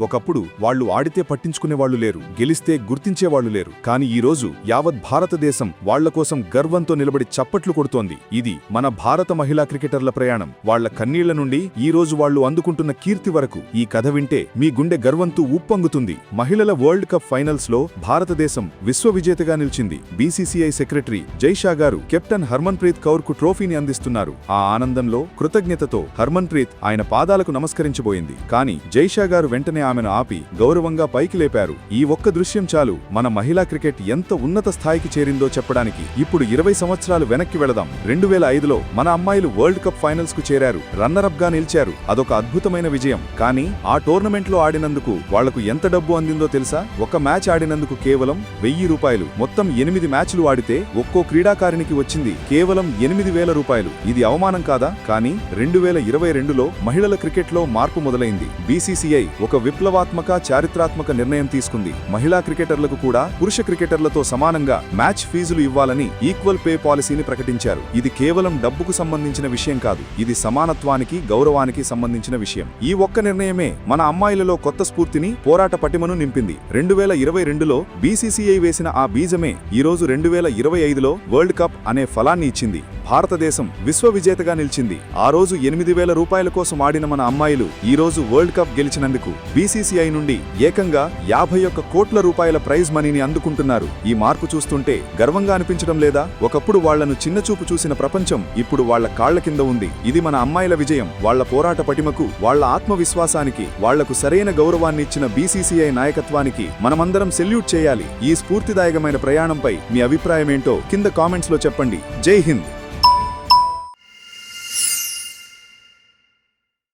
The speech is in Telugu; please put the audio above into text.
ఒకప్పుడు వాళ్ళు ఆడితే పట్టించుకునేవాళ్ళు లేరు గెలిస్తే గుర్తించేవాళ్ళు లేరు. కాని ఈ రోజు యావత్ భారతదేశం వాళ్ళ కోసం గర్వంతో నిలబడి చప్పట్లు కొడుతోంది. ఇది మన భారత మహిళా క్రికెటర్ల ప్రయాణం. వాళ్ళ కన్నీళ్ళ నుండి ఈ రోజు వాళ్ళు అందుకుంటున్న కీర్తి వరకు ఈ కథ వింటే మీ గుండె గర్వంతో ఉప్పొంగుతుంది. మహిళల వరల్డ్ కప్ ఫైనల్స్లో భారతదేశం విశ్వ విజేతగా నిలిచింది. బీసీసీఐ సెక్రటరీ జైషా గారు కెప్టెన్ హర్మన్ప్రీత్ కౌర్కు ట్రోఫీని అందిస్తున్నారు. ఆ ఆనందంలో కృతజ్ఞతతో హర్మన్ప్రీత్ ఆయన పాదాలకు నమస్కరించబోయింది. కానీ జైషా గారు వెంటనే ఆమెను ఆపి గౌరవంగా పైకి లేపారు. ఈ ఒక్క దృశ్యం చాలు. మన మహిళా క్రికెట్ ఎంత ఉన్నత స్థాయికి చేరిందో చెప్పడానికి ఇప్పుడు ఇరవై సంవత్సరాలు వెనక్కి వెళదాం. రెండు వేల ఐదులో మన అమ్మాయిలు వరల్డ్ కప్ ఫైనల్స్కు చేరారు. రన్నరప్గా నిలిచారు. అదొక అద్భుతమైన విజయం. కానీ ఆ టోర్నమెంట్లో ఆడినందుకు వాళ్ళకు ఎంత డబ్బు అందిందో తెలుసా? ఒక మ్యాచ్ ఆడినందుకు కేవలం వెయ్యి రూపాయలు. మొత్తం ఎనిమిది మ్యాచ్లు ఆడితే ఒక్కో క్రీడాకారినికి వచ్చింది కేవలం ఎనిమిది వేల రూపాయలు. ఇది అవమానం కాదా? కానీ రెండు వేల ఇరవై రెండులో మహిళల క్రికెట్లో మార్పు మొదలైంది. బీసీసీఐ ఒక విప్లవాత్మక చారిత్రాత్మక నిర్ణయం తీసుకుంది. మహిళా క్రికెటర్లకు కూడా పురుష క్రికెటర్లతో సమానంగా మ్యాచ్ ఫీజులు ఇవ్వాలని ఈక్వల్ పే పాలసీని ప్రకటించారు. ఇది కేవలం డబ్బుకు సంబంధించిన విషయం కాదు. ఇది సమానత్వానికి గౌరవానికి సంబంధించిన విషయం. ఈ ఒక్క నిర్ణయమే మన అమ్మాయిలలో కొత్త స్ఫూర్తిని పోరాట పటిమను నింపింది. రెండు వేల ఇరవై రెండులో బీసీసీఐ వేసిన ఆ బీజమే ఈరోజు రెండు వేల ఇరవై ఐదులో వరల్డ్ కప్ అనే ఫలాన్ని ఇచ్చింది. భారతదేశం విశ్వ విజేతగా నిలిచింది. ఆ రోజు ఎనిమిది వేల రూపాయల కోసం ఆడిన మన అమ్మాయిలు ఈ రోజు వరల్డ్ కప్ గెలిచినందుకు బీసీసీఐ నుండి ఏకంగా యాభై ఒక్క కోట్ల రూపాయల ప్రైజ్ మనీని అందుకుంటున్నారు. ఈ మార్పు చూస్తుంటే గర్వంగా అనిపించడం లేదా? ఒకప్పుడు వాళ్ళను చిన్నచూపు చూసిన ప్రపంచం ఇప్పుడు వాళ్ళ కాళ్ళ కింద ఉంది. ఇది మన అమ్మాయిల విజయం. వాళ్ళ పోరాట పటిమకు వాళ్ళ ఆత్మవిశ్వాసానికి వాళ్ళకు సరైన గౌరవాన్ని ఇచ్చిన బీసీసీఐ నాయకత్వానికి మనమందరం సెల్యూట్ చేయాలి. ఈ స్ఫూర్తిదాయకమైన ప్రయాణంపై మీ అభిప్రాయమేంటో కింద కామెంట్స్లో చెప్పండి. జై హింద్!